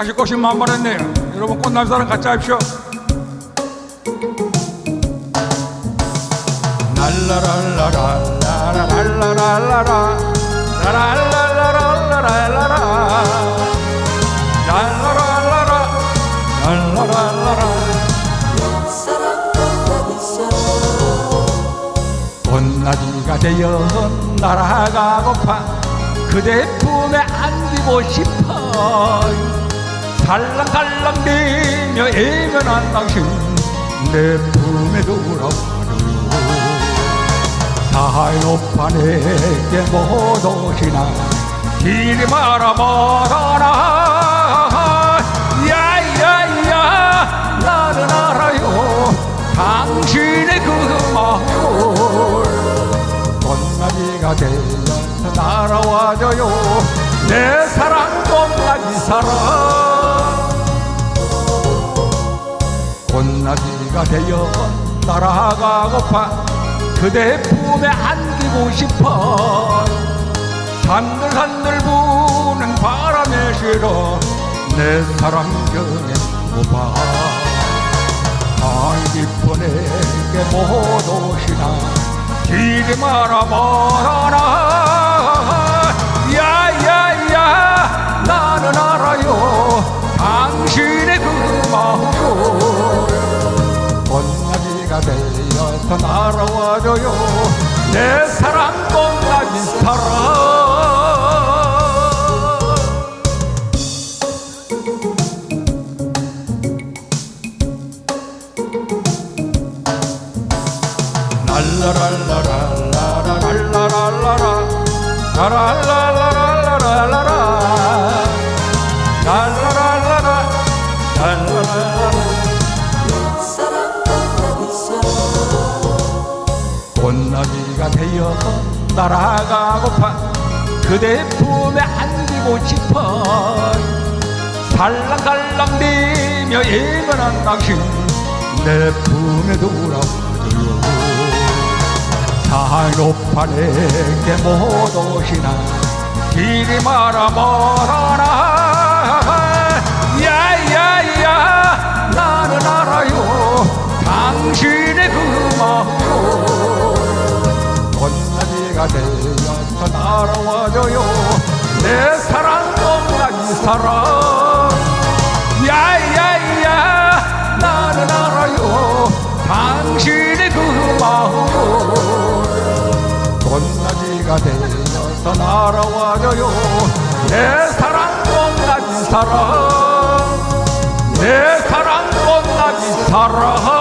다시 꽃이 만발했네요. 여러분 꽃남사랑 같이 합시오. 꽃나비가 되어 날아가고파 그대 품에 안기고 싶어 살랑살랑 대며 애면한 당신 내 품에 돌아와요 사이오파 내게 못 오시나. 길이 말아 못하나 야야야 나는 알아요. 당신의 그 마음을. 꽃나비가 되어서 날아와줘요. 내 사랑 꽃나비 사랑 꽃나비가 되어 날아가고파 그대 품에 안기고 싶어. 산들산들 부는 바람에 실어 내 사랑 고파. 강 깊은 에게 못 오시나 길이 말아 뭐하나 야야야 나는 알아요. 당신의 그 마음 되어서 날아와줘요. 내 사랑 꽃나비 사랑 랄라랄라랄라랄라랄라라 라랄라랄라랄라라 꽃나비가 되어 날아가고파 그대 품에 안기고 싶어. 살랑살랑 대며 예건한 당신 내 품에 돌아와줘요 산오파 내게 못 오시나. 길이 말아 못하나. 야야야 나는 알아요. 당신의 그 마음 을 꽃나비가 되어서 날아와줘요. 내 사랑 꽃나비 사랑. 야야야 나는 알아요. 당신의 그 마음을 꽃나비가 되어서 날아와줘요. 내 사랑 꽃나비 사랑. 내 사랑 꽃나비 사랑